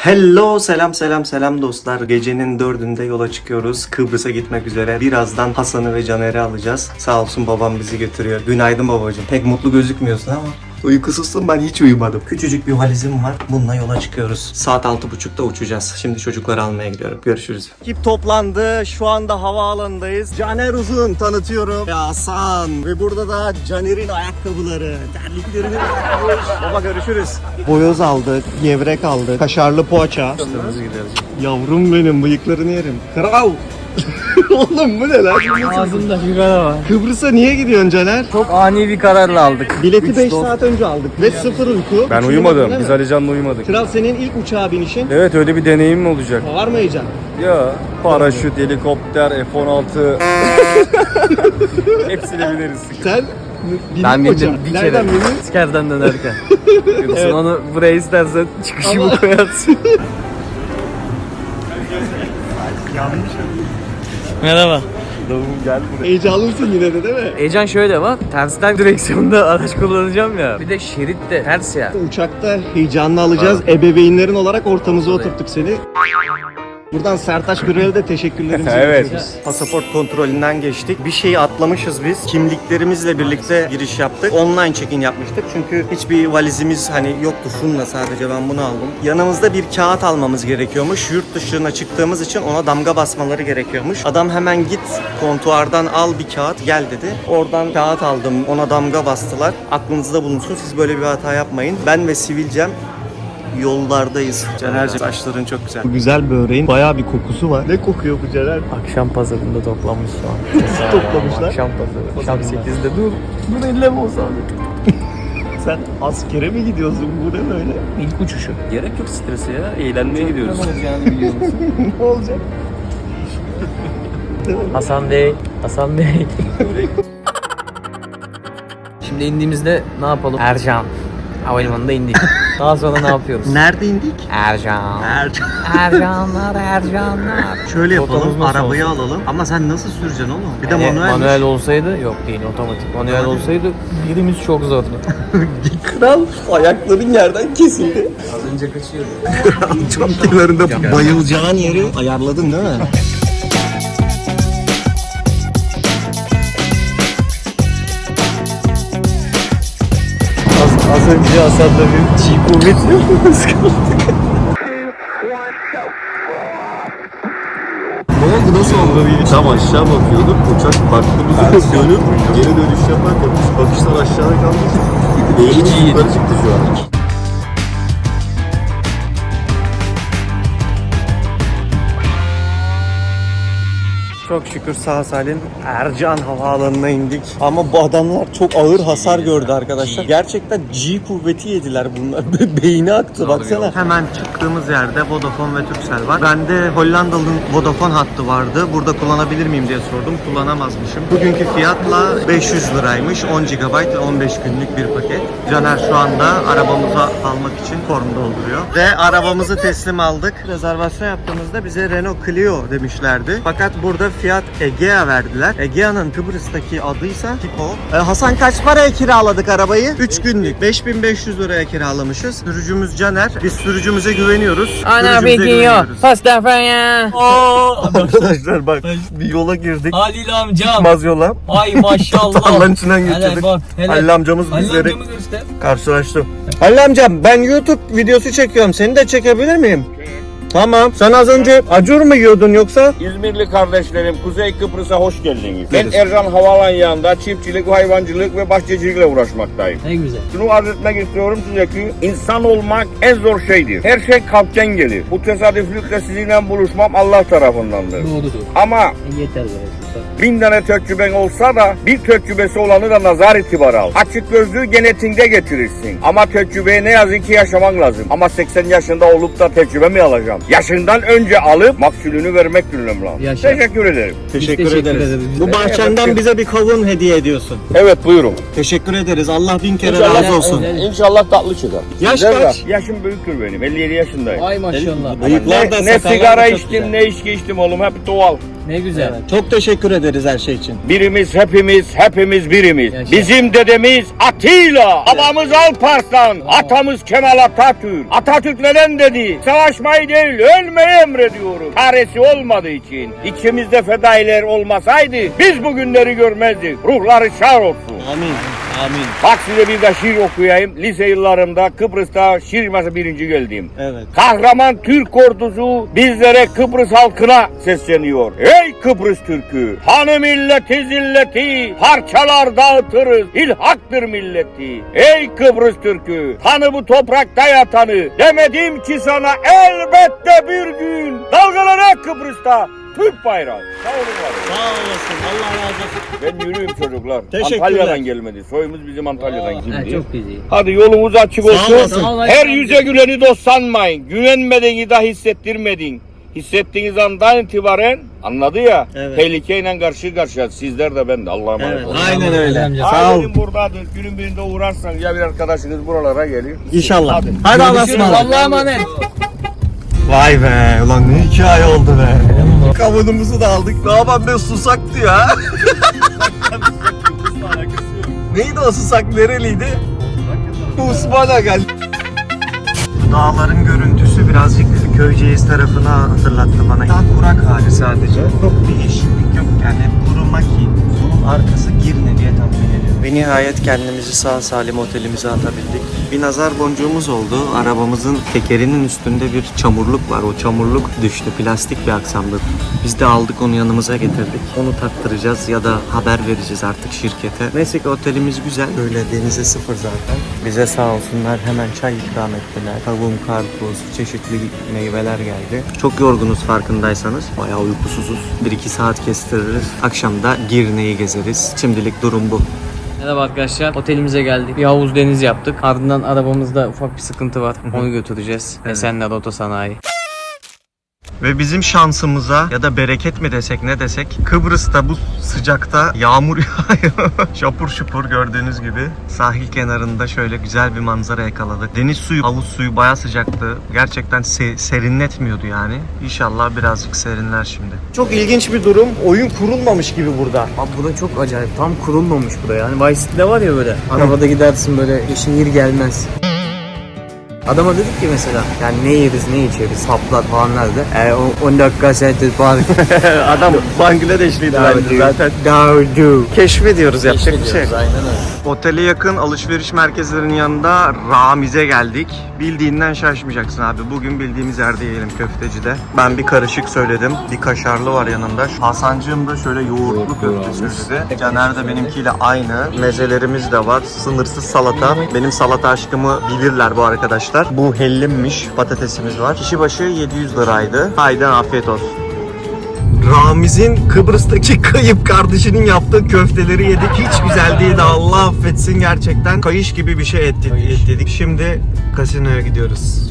Hello selam selam selam dostlar. Gecenin dördünde yola çıkıyoruz. Kıbrıs'a gitmek üzere. Birazdan Hasan'ı ve Caner'i alacağız. Sağ olsun babam bizi götürüyor. Günaydın babacığım. Pek mutlu gözükmüyorsun ama. Uykusuzsun ben hiç uyumadım. Küçücük bir valizim var. Bununla yola çıkıyoruz. Saat altı buçukta uçacağız. Şimdi çocukları almaya gidiyorum. Görüşürüz. Ekip toplandı. Şu anda havaalanındayız. Caner Uzun tanıtıyorum. Ve Hasan. Ve burada da Caner'in ayakkabıları. Terliklerini Baba görüşürüz. Boyoz aldık, gevrek aldık, kaşarlı poğaça. Yavrum benim bıyıklarını yerim. Kral. Oğlum bu ne lan? Ağzımda sigara var. Kıbrıs'a niye gidiyorsun Caner? Çok ani bir kararla aldık. Bileti 5 saat önce aldık ve sıfır uyku. Ben Üç uyumadım. Biz değil mi? Alican'la uyumadık. Kral senin ilk uçağa binişin. Evet öyle bir deneyimim olacak. Var mı heyecan? Ya paraşüt, helikopter, F-16 hepsine bineriz. Sen bindin Ben mi bindim bir Nereden kere. bindin? İskerden dönerken. Evet. Onu buraya istersen çıkışımı Ama- koyarsın. Merhaba. Heyecanlısın yine de değil mi? Heyecan şöyle bak. Tersten direksiyonda araç kullanacağım ya. Bir de şerit de ters ya. Uçakta heyecanlı alacağız. Ebeveynlerin olarak ortamıza oturttuk seni. Buradan Sertaç Gürel'e de teşekkürlerimizi Evet. Pasaport kontrolünden geçtik. Bir şeyi atlamışız biz. Kimliklerimizle birlikte giriş yaptık. Online check-in yapmıştık. Çünkü hiçbir valizimiz hani yoktu. Şunla sadece ben bunu aldım. Yanımızda bir kağıt almamız gerekiyormuş. Yurt dışına çıktığımız için ona damga basmaları gerekiyormuş. Adam hemen git kontuardan al bir kağıt gel dedi. Oradan kağıt aldım. Ona damga bastılar. Aklınızda bulunsun. Siz böyle bir hata yapmayın. Ben ve Sivilcem yollardayız. Caner'cim saçların çok güzel. Bu güzel böreğin bayağı bir kokusu var. Ne kokuyor bu Caner? Akşam pazarında toplanmış şu an. toplamışlar? Akşam pazarı. Akşam 8'de dur. Bunu elleme olsa Sen askere mi gidiyorsun? Bu ne böyle? İlk uçuşu. Gerek yok strese ya. Eğlenmeye gidiyoruz. ne olacak? Hasan Bey, Hasan Bey. Şimdi indiğimizde ne yapalım? Ercan. Havalimanında indik. Daha sonra ne yapıyoruz? Nerede indik? Ercan. Ercan. Ercanlar, Ercanlar. Şöyle yapalım, Rotamız nasıl arabayı olsun? alalım. Ama sen nasıl süreceksin oğlum? Bir de Yani manuel. manuel olsaydı yok değil otomatik. Manuel olsaydı birimiz çok zordu. Kral ayakların yerden kesildi. Az önce kaçıyordu. Çantalarında bayılacağın yeri ayarladın değil mi? önce Hasan'la bir çiğ kuvvet yapmamız Ne oldu nasıl oldu? Tam aşağı bakıyorduk. Uçak baktı bize dönüp geri dönüş yaparken bakışlar aşağıda kalmış. Beynimiz yukarı çıktı şu an. Çok şükür sağ salim Ercan Havaalanı'na indik. Ama bu adamlar çok ağır hasar gördü arkadaşlar. Gerçekten G kuvveti yediler bunlar. Beyni aktı baksana. Hemen çıktığımız yerde Vodafone ve Turkcell var. Bende Hollandalı'nın Vodafone hattı vardı. Burada kullanabilir miyim diye sordum. Kullanamazmışım. Bugünkü fiyatla 500 liraymış. 10 GB ve 15 günlük bir paket. Caner şu anda arabamıza almak için form dolduruyor. Ve arabamızı teslim aldık. Rezervasyon yaptığımızda bize Renault Clio demişlerdi. Fakat burada fiyat Egea verdiler. Egea'nın Kıbrıs'taki adıysa Tipo. Ee, Hasan kaç paraya kiraladık arabayı? 3 günlük. 5500 liraya kiralamışız. Sürücümüz Caner. Biz sürücümüze güveniyoruz. Ana Sürücümüze begiyor. güveniyoruz. Pasta ya. Arkadaşlar bak bir yola girdik. Halil amcam. Çıkmaz yola. Ay maşallah. Tarlanın içinden geçirdik. Halil amcamız bizleri karşılaştı. Halil amcam ben YouTube videosu çekiyorum. Seni de çekebilir miyim? Tamam. Sen az önce acur mu yiyordun yoksa? İzmirli kardeşlerim Kuzey Kıbrıs'a hoş geldiniz. Ben. Ercan Havalan yanında çiftçilik, hayvancılık ve bahçecilikle uğraşmaktayım. Ne güzel. Şunu arz etmek istiyorum size ki insan olmak en zor şeydir. Her şey kalpten gelir. Bu tesadüflükle sizinle buluşmam Allah tarafındandır. Doğrudur. Ama Yeter be. Bin tane tecrüben olsa da bir tecrübesi olanı da nazar itibar al. Açık gözlüğü genetiğinde getirirsin. Ama tecrübeyi ne yazık ki yaşaman lazım. Ama 80 yaşında olup da tecrübe mi alacağım? Yaşından önce alıp maksulünü vermek önemli. Yaşa. Teşekkür ederim. Teşekkür, teşekkür ederiz. ederiz. Bu de- bahçenden Evet. bize bir kavun hediye ediyorsun. Evet buyurun. Teşekkür ederiz. Allah bin kere İnşallah- razı olsun. Evet. İnşallah tatlı çıkar. Yaş Güzel kaç? ya. Yaşım büyüktür benim. 57 yaşındayım. Ay maşallah. Bıyıklar Ne, da ne sigara içtim güzel. ne içki içtim oğlum hep doğal. Ne güzel. Çok teşekkür ederiz her şey için. Birimiz hepimiz, hepimiz birimiz. Yaşa. Bizim dedemiz Atilla, babamız Alparslan, atamız Kemal Atatürk. Atatürk neden dedi? Savaşmayı değil, ölmeyi emrediyorum. Çaresi olmadığı için. İçimizde fedailer olmasaydı biz bu günleri görmezdik. Ruhları şad olsun. Amin. Amin. Bak size bir de şiir okuyayım. Lise yıllarımda Kıbrıs'ta şiir mesela birinci geldim. Evet. Kahraman Türk ordusu bizlere Kıbrıs halkına sesleniyor. Ey Kıbrıs Türk'ü, hanı milleti zilleti, parçalar dağıtırız, ilhaktır milleti. Ey Kıbrıs Türk'ü, hanı bu toprakta yatanı, demedim ki sana elbette bir gün dalgalanacak Kıbrıs'ta Türk bayrağı. Sağ olun var. Sağ olasın. Allah razı olsun. Ben yürüyüm çocuklar. Teşekkürler. Antalya'dan gelmedi. Soyumuz bizim Antalya'dan Ha, geldi. çok güzel. Hadi yolumuz açık olsun. olasın. Sağ ol, Her Ayşe yüze güleni dost sanmayın. Güvenmediğini de hissettirmedin. Hissettiğiniz andan itibaren anladı ya. Evet. Tehlikeyle karşı karşıya. Sizler de ben de Allah'a emanet Evet. olun. Aynen öyle. Amca. Sağ ol. Ailenin buradadır. Günün birinde uğrarsan ya bir arkadaşınız buralara gelir. İnşallah. Hadi. Hadi Allah'a Görüşürüz. ısmarladık. Allah'a emanet. Vay be ulan ne hikaye oldu be. Kavunumuzu da aldık. Ne yapalım be susaktı ya. Neydi o susak nereliydi? Osman gel. Dağların görüntüsü birazcık Köyceğiz tarafını hatırlattı bana. Daha kurak hali sadece. Çok bir yeşillik yok yani kuruma ki. Bunun arkası Girne diye tahmin ediyorum. Ve nihayet kendimizi sağ salim otelimize atabildik. Bir nazar boncuğumuz oldu. Arabamızın tekerinin üstünde bir çamurluk var. O çamurluk düştü. Plastik bir aksamdı. Biz de aldık onu yanımıza getirdik. Onu taktıracağız ya da haber vereceğiz artık şirkete. Neyse ki otelimiz güzel. Böyle denize sıfır zaten. Bize sağ olsunlar hemen çay ikram ettiler. Kavun, karpuz, çeşitli meyveler geldi. Çok yorgunuz farkındaysanız. Bayağı uykusuzuz. 1-2 saat kestiririz. Akşam da Girne'yi gezeriz. Şimdilik durum bu. Merhaba arkadaşlar. Otelimize geldik. Bir havuz deniz yaptık. Ardından arabamızda ufak bir sıkıntı var. Onu götüreceğiz. Esenler Otosanayi. Ve bizim şansımıza ya da bereket mi desek ne desek Kıbrıs'ta bu sıcakta yağmur yağıyor. şapur şupur gördüğünüz gibi sahil kenarında şöyle güzel bir manzara yakaladık. Deniz suyu, havuz suyu baya sıcaktı. Gerçekten se- serinletmiyordu yani. İnşallah birazcık serinler şimdi. Çok ilginç bir durum. Oyun kurulmamış gibi burada. Abi bu da çok acayip. Tam kurulmamış buraya. Yani Vice City'de var ya böyle. Arabada gidersin böyle şehir gelmez. Adama dedik ki mesela yani ne yeriz ne içeriz haplar falan nerede? E, o 10 dakika sentir var. Adam Bangladeşliydi bence zaten. Davdu. Keşfediyoruz yapacak bir şey. Aynen öyle. Otele yakın alışveriş merkezlerinin yanında Ramiz'e geldik. Bildiğinden şaşmayacaksın abi. Bugün bildiğimiz yerde yiyelim köftecide. Ben bir karışık söyledim. Bir kaşarlı var yanında. Hasancığım da şöyle yoğurtlu köfte söyledi. Caner de benimkiyle aynı. Mezelerimiz de var. Sınırsız salata. Benim salata aşkımı bilirler bu arkadaşlar. Bu hellimmiş. Patatesimiz var. Kişi başı 700 liraydı. Haydi afiyet olsun. Ramiz'in Kıbrıs'taki kayıp kardeşinin yaptığı köfteleri yedik. Hiç güzel değildi. Allah affetsin gerçekten. Kayış gibi bir şey ettik, et dedik. Şimdi kasinoya gidiyoruz.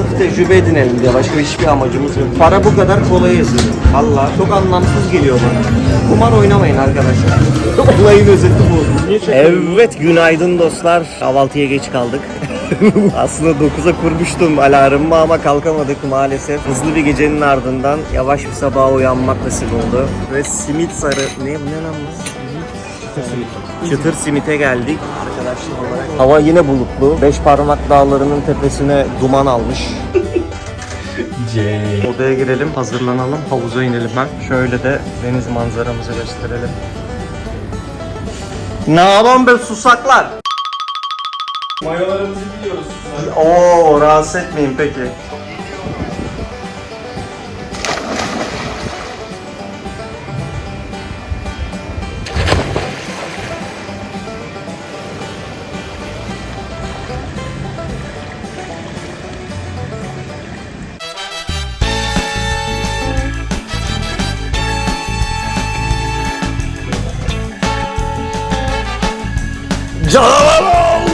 Sırf tecrübe edinelim diye başka hiçbir amacımız yok. Para bu kadar kolay yazılıyor. Valla çok anlamsız geliyor bana. Kumar oynamayın arkadaşlar. Olayın özeti bu. Evet günaydın dostlar. Kahvaltıya geç kaldık. Aslında 9'a kurmuştum alarmımı ama kalkamadık maalesef. Hızlı bir gecenin ardından yavaş bir sabaha uyanmak nasip oldu. Ve simit sarı... Ne bu ne lan bu? Çıtır simite geldik arkadaşlar olarak. Hava yine bulutlu. Beş parmak dağlarının tepesine duman almış. Odaya girelim, hazırlanalım, havuza inelim ben. Şöyle de deniz manzaramızı gösterelim. Ne yapalım be susaklar? Mayolarımızı giyiyoruz. Oo, rahatsız etmeyin peki. Canavar ol!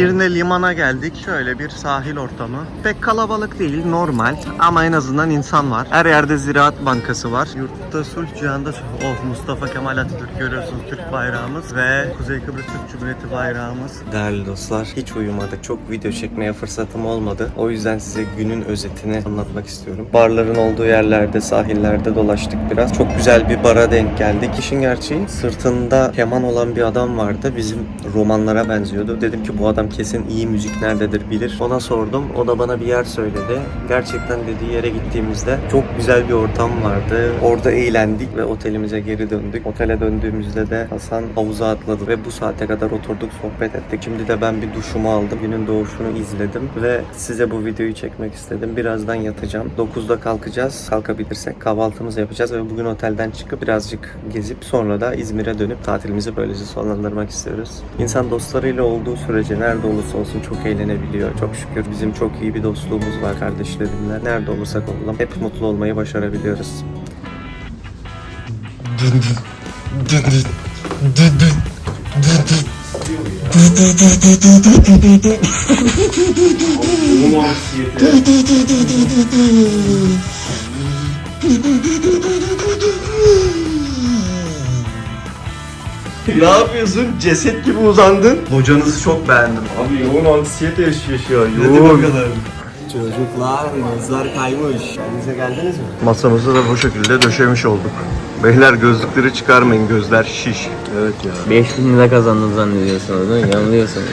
Girne limana geldik. Şöyle bir sahil ortamı. Pek kalabalık değil, normal. Ama en azından insan var. Her yerde Ziraat Bankası var. Yurtta sulh, cihanda. Oh Mustafa Kemal Atatürk görüyorsunuz Türk bayrağımız ve Kuzey Kıbrıs Türk Cumhuriyeti bayrağımız. Değerli dostlar, hiç uyumadık. Çok video çekmeye fırsatım olmadı. O yüzden size günün özetini anlatmak istiyorum. Barların olduğu yerlerde, sahillerde dolaştık biraz. Çok güzel bir bara denk geldik. İşin gerçeği sırtında keman olan bir adam vardı. Bizim romanlara benziyordu. Dedim ki bu adam kesin iyi müzik nerededir bilir. Ona sordum. O da bana bir yer söyledi. Gerçekten dediği yere gittiğimizde çok güzel bir ortam vardı. Orada eğlendik ve otelimize geri döndük. Otele döndüğümüzde de Hasan havuza atladı ve bu saate kadar oturduk sohbet ettik. Şimdi de ben bir duşumu aldım. Günün doğuşunu izledim ve size bu videoyu çekmek istedim. Birazdan yatacağım. 9'da kalkacağız. Kalkabilirsek kahvaltımızı yapacağız ve bugün otelden çıkıp birazcık gezip sonra da İzmir'e dönüp tatilimizi böylece sonlandırmak istiyoruz. İnsan dostlarıyla olduğu sürece nerede olursa olsun çok eğlenebiliyor. Çok şükür bizim çok iyi bir dostluğumuz var kardeşlerimle. Nerede olursak olalım hep mutlu olmayı başarabiliyoruz. ne yapıyorsun? Ceset gibi uzandın. Hocanızı çok beğendim. Abi yoğun anksiyete yaşıyor şu an. Çocuklar mezar kaymış. Denize geldiniz mi? Masamızı da bu şekilde döşemiş olduk. Beyler gözlükleri çıkarmayın gözler şiş. Evet ya. 5000 lira kazandın zannediyorsunuz değil mi? Yanılıyorsunuz.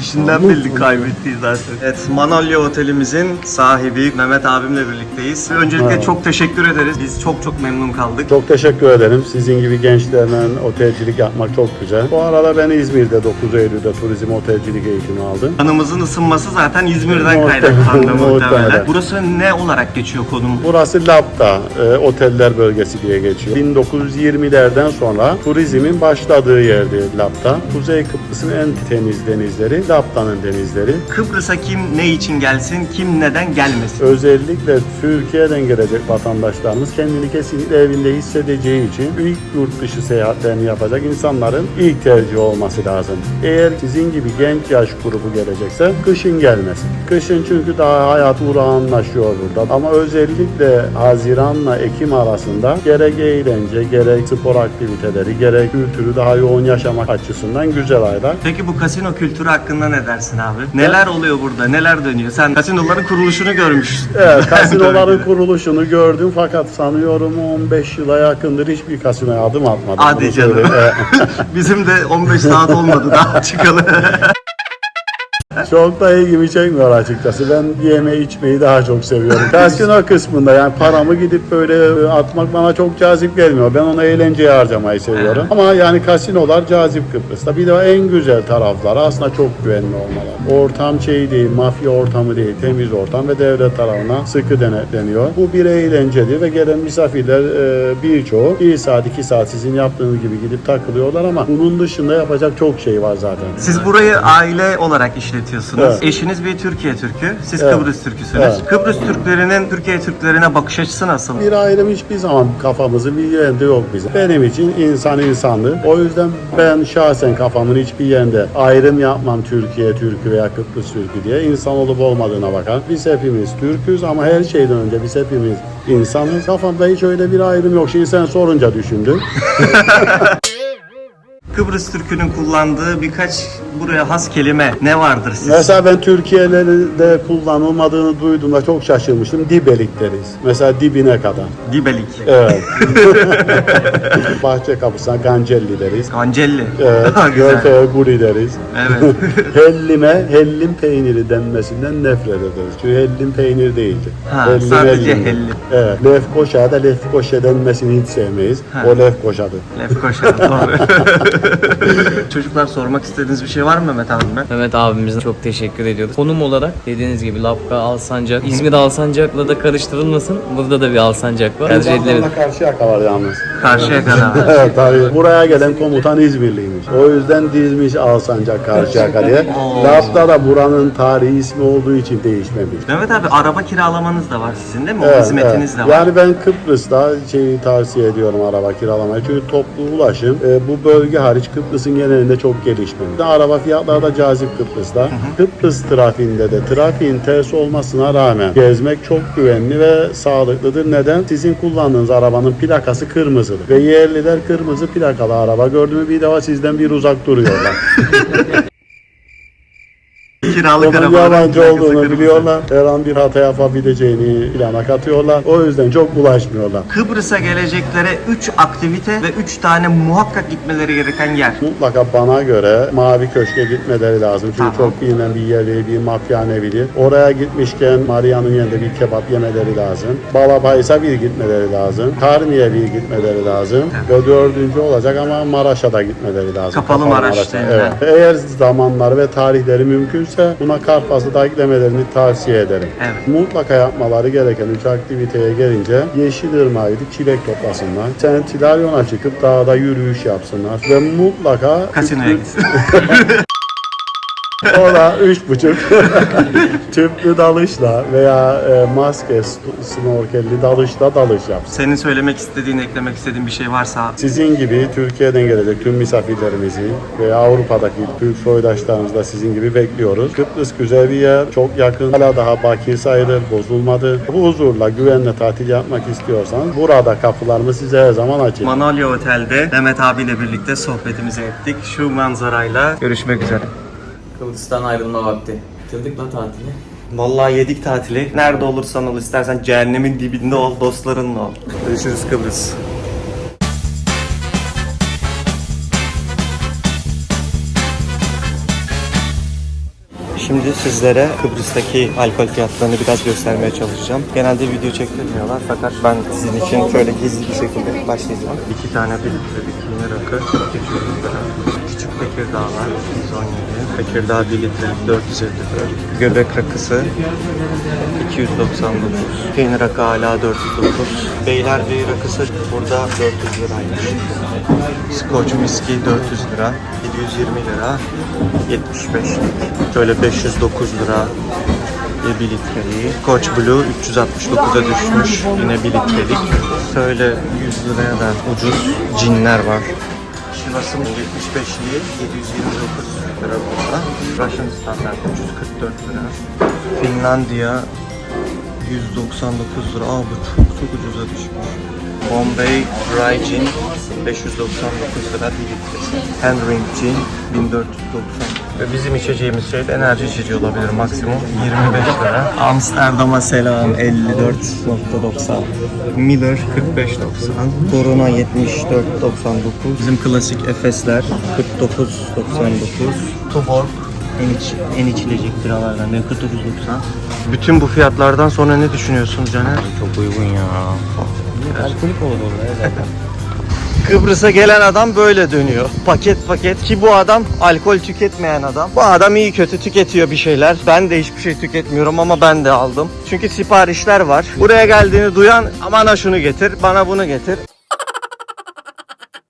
İşinden belli kaybettiği zaten. Evet Manolya Otelimizin sahibi Mehmet abimle birlikteyiz. Öncelikle çok teşekkür ederiz. Biz çok çok memnun kaldık. Çok teşekkür ederim. Sizin gibi gençlerle otelcilik yapmak çok güzel. Bu arada ben İzmir'de 9 Eylül'de turizm otelcilik eğitimi aldım. Kanımızın ısınması zaten İzmir'den kaynaklandı muhtemelen. Burası ne olarak geçiyor konum? Burası Labda, e, oteller bölgesi diye geçiyor. 1920'lerden sonra turizmin başladığı yerdi Labda. Kuzey Kıbrıs'ın en temiz denizleri Labda'nın denizleri. Kıbrıs'a kim ne için gelsin, kim neden gelmesin? Özellikle Türkiye'den gelecek vatandaşlarımız kendini kesinlikle evinde hissedeceği için ilk yurt dışı seyahatlerini yapacak insanların ilk tercih olması lazım. Eğer sizin gibi genç yaş grubu gelecekse kışın gelmesin. Kışın çünkü daha hayat urağanlaşıyor burada. Ama özellikle Haziran'la Ekim arasında gerek eğlence, gerek spor aktiviteleri, gerek kültürü daha yoğun yaşamak açısından güzel aylar. Peki bu kasino kültürü hakkında ne dersin abi? Neler oluyor burada? Neler dönüyor? Sen kasinoların kuruluşunu görmüşsün. Evet, kasinoların kuruluşunu gördüm fakat sanıyorum 15 yıla yakındır hiçbir kasinoya adım atmadım. Hadi canım. söyleyeyim. Evet. Bizim de 15 saat olmadı daha çıkalı. Çok da ilgimi çekmiyor açıkçası. Ben yeme içmeyi daha çok seviyorum. Kasino kısmında yani paramı gidip böyle atmak bana çok cazip gelmiyor. Ben onu eğlenceye harcamayı seviyorum. Ama yani kasinolar cazip Kıbrıs'ta. Bir de en güzel tarafları aslında çok güvenli olmalı. Ortam şey değil, mafya ortamı değil, temiz ortam ve devlet tarafından sıkı denetleniyor. Bu bir eğlencedir ve gelen misafirler e, birçoğu bir saat iki saat sizin yaptığınız gibi gidip takılıyorlar ama bunun dışında yapacak çok şey var zaten. Siz burayı aile olarak işletiyorsunuz. Evet. Eşiniz bir Türkiye Türkü, siz Evet. Kıbrıs Türküsünüz. Evet. Kıbrıs Türklerinin Türkiye Türklerine bakış açısı nasıl? Bir ayrım hiçbir zaman kafamızın bir yerinde yok bizim. Benim için insan insandır. O yüzden ben şahsen kafamın hiçbir yerinde ayrım yapmam Türkiye Türkü veya Kıbrıs Türkü diye. İnsan olup olmadığına bakar. Biz hepimiz Türküz ama her şeyden önce biz hepimiz insanız. Kafamda hiç öyle bir ayrım yok. Şimdi sen sorunca düşündüm. Kıbrıs Türk'ünün kullandığı birkaç buraya has kelime ne vardır siz? Mesela ben Türkiye'de kullanılmadığını duyduğumda çok şaşırmıştım. Dibelik deriz. Mesela dibine kadar. Dibelik, Evet. Bahçe kapısına gancelli deriz. Gancelli. Evet, Güzel. Gölfe'ye guri deriz. Evet. Hellime, hellim peyniri denmesinden nefret ederiz. Çünkü hellim peynir değildir. Ha, sadece hellim. Evet, lefkoşa da lefkoşa denmesini hiç sevmeyiz. Ha. O lefkoşadır. Lefkoşa, doğru. Çocuklar sormak istediğiniz bir şey var mı Mehmet abime? Mehmet abimize çok teşekkür ediyoruz. Konum olarak dediğiniz gibi Lapka, Alsancak, İzmir Alsancak'la da karıştırılmasın. Burada da bir Alsancak var. Tercih edilebilir. Karşı yakalar yalnız. Karşıya kadar. evet tabii. Buraya gelen komutan İzmirliymiş. O yüzden dizmiş Alsancak Karşıyaka diye. Lafta da buranın tarihi ismi olduğu için değişmemiş. Mehmet abi araba kiralamanız da var sizin değil mi? O Evet, hizmetiniz evet. de var. Yani ben Kıbrıs'ta şeyi tavsiye ediyorum araba kiralamayı. Çünkü toplu ulaşım e, bu bölge hariç hariç Kıbrıs'ın genelinde çok gelişmedi. Araba fiyatları da cazip Kıbrıs'ta. Kıbrıs trafiğinde de trafiğin ters olmasına rağmen gezmek çok güvenli ve sağlıklıdır. Neden? Sizin kullandığınız arabanın plakası kırmızıdır. Ve yerliler kırmızı plakalı araba gördü mü bir defa sizden bir uzak duruyorlar. Kiralık Onun arabaların plakası olduğunu kırmızı. biliyorlar. Her an bir hata yapabileceğini plana katıyorlar. O yüzden çok bulaşmıyorlar. Kıbrıs'a geleceklere 3 aktivite ve 3 tane muhakkak gitmeleri gereken yer. Mutlaka bana göre Mavi Köşk'e gitmeleri lazım. Çünkü Tamam. çok bilinen bir yer değil, bir mafyane bilir. Oraya gitmişken Maria'nın yanında bir kebap yemeleri lazım. Balabaysa bir gitmeleri lazım. Karmi'ye bir gitmeleri lazım. Ve dördüncü olacak ama Maraş'a da gitmeleri lazım. Kapalı Maraş Maraş'a. denilen. Evet. Eğer zamanlar ve tarihleri mümkünse buna Karpaz'ı da eklemelerini tavsiye ederim. Evet. Mutlaka yapmaları gereken üç aktiviteye gelince Yeşilırmak'ı çilek toplasınlar. Sentilaryon'a çıkıp dağda yürüyüş yapsınlar. Ve mutlaka Kasinoya gitsin. o da üç buçuk tüplü dalışla veya e, maske, snorkelli dalışla dalış yapsın. Senin söylemek istediğin, eklemek istediğin bir şey varsa Sizin gibi Türkiye'den gelecek tüm misafirlerimizi ve Avrupa'daki Türk soydaşlarımızı da sizin gibi bekliyoruz. Kıbrıs güzel bir yer, çok yakın. Hala daha bakir sayılır, bozulmadı. Bu huzurla, güvenle tatil yapmak istiyorsanız burada kapılarımız size her zaman açık. Manolya Otel'de Mehmet abiyle birlikte sohbetimizi ettik. Şu manzarayla görüşmek üzere. Kıbrıs'tan ayrılma vakti. Bitirdik lan tatili. Vallahi yedik tatili. Nerede olursan ol istersen cehennemin dibinde ol, dostlarınla ol. Görüşürüz Kıbrıs. Şimdi sizlere Kıbrıs'taki alkol fiyatlarını biraz göstermeye çalışacağım. Genelde video çektirmiyorlar fakat ben sizin için şöyle gizli bir şekilde başlayacağım. İki tane bir litrelik yeni rakı 200 lira. Küçük Tekirdağlar 217. Tekirdağ 1 litrelik 454. Göbek rakısı 299. Peynir rakı hala 409. Beylerbeyi rakısı burada 400 liraymış. Scotch whisky 400 lira. 720 lira. 75'lik. Şöyle 509 lira. ve 1 litreyi. Scotch Blue 369'a düşmüş. Yine 1 litrelik. Şöyle 100 liraya da ucuz cinler var. Şivas'ın 75'liği 729 lira burada. Russian Standard 344 lira. Finlandiya 199 lira. Aa bu çok çok ucuza düşmüş. Bombay Dry Gin 599 lira bir litresi. Henry Gin 1490 ve bizim içeceğimiz şey de enerji içeceği olabilir maksimum 25 lira. Amsterdam'a selam 54.90. Miller 45.90. Corona 74.99. Bizim klasik Efesler 49.99. Tuborg en, iç, en içilecek biralardan 49.90. Bütün bu fiyatlardan sonra ne düşünüyorsunuz Caner? Çok uygun ya. Alkolik olur orada zaten. Kıbrıs'a gelen adam böyle dönüyor. Paket paket ki bu adam alkol tüketmeyen adam. Bu adam iyi kötü tüketiyor bir şeyler. Ben de hiçbir şey tüketmiyorum ama ben de aldım. Çünkü siparişler var. Buraya geldiğini duyan bana şunu getir, bana bunu getir.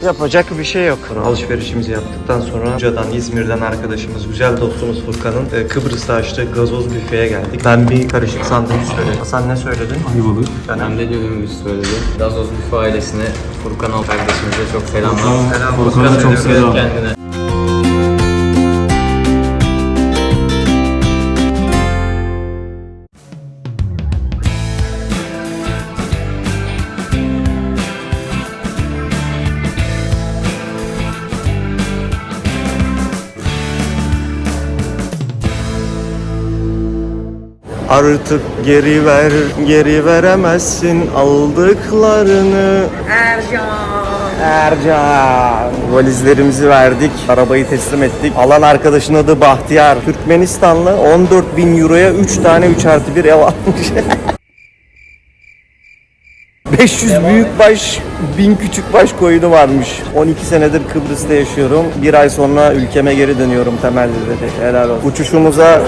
Yapacak bir şey yok. Alışverişimizi yaptıktan sonra Buca'dan, İzmir'den arkadaşımız, güzel dostumuz Furkan'ın e, Kıbrıs'ta açtığı gazoz büfeye geldik. Ben bir karışık sandviç söyledim. Hasan ne söyledin? Ayvalık. Ben de dönümümüz söyledi. Gazoz Büfe ailesine, Furkan Al kardeşimize çok selamlar. Selam. Furkan'a çok selam. Kendine. Artık geri ver, geri veremezsin aldıklarını. Ercan. Ercan. Valizlerimizi verdik, arabayı teslim ettik. Alan arkadaşın adı Bahtiyar. Türkmenistanlı 14 bin euroya 3 tane 3 artı 1 ev almış. 500 büyük baş, 1000 küçük baş koyunu varmış. 12 senedir Kıbrıs'ta yaşıyorum. Bir ay sonra ülkeme geri dönüyorum temelli dedi. Helal olsun. Uçuşumuza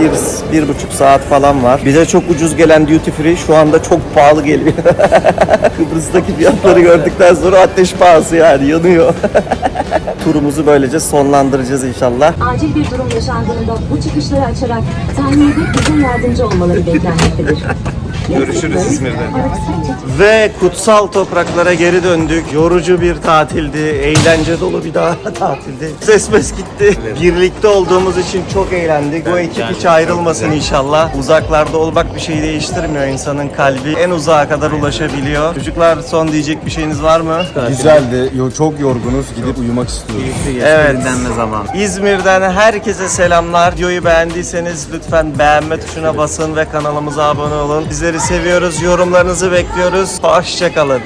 bir, bir buçuk saat falan var. Bize çok ucuz gelen duty free şu anda çok pahalı geliyor. Kıbrıs'taki fiyatları gördükten sonra ateş pahası yani yanıyor. Turumuzu böylece sonlandıracağız inşallah. acil bir durum yaşandığında bu çıkışları açarak saniyede bize yardımcı olmaları beklenmektedir. Görüşürüz İzmir'de. Ve kutsal topraklara geri döndük. Yorucu bir tatildi. Eğlence dolu bir daha tatildi. Ses mes gitti. Birlikte olduğumuz için çok eğlendik. Bu ekip hiç ayrılmasın inşallah. Uzaklarda olmak bir şey değiştirmiyor. insanın kalbi en uzağa kadar ulaşabiliyor. Çocuklar son diyecek bir şeyiniz var mı? Güzeldi. Yo, çok yorgunuz. Gidip uyumak istiyoruz. Evet. Dinlenme zamanı. İzmir'den herkese selamlar. Videoyu beğendiyseniz lütfen beğenme tuşuna basın ve kanalımıza abone olun. Sizleri seviyoruz. Yorumlarınızı bekliyoruz. Hoşçakalın.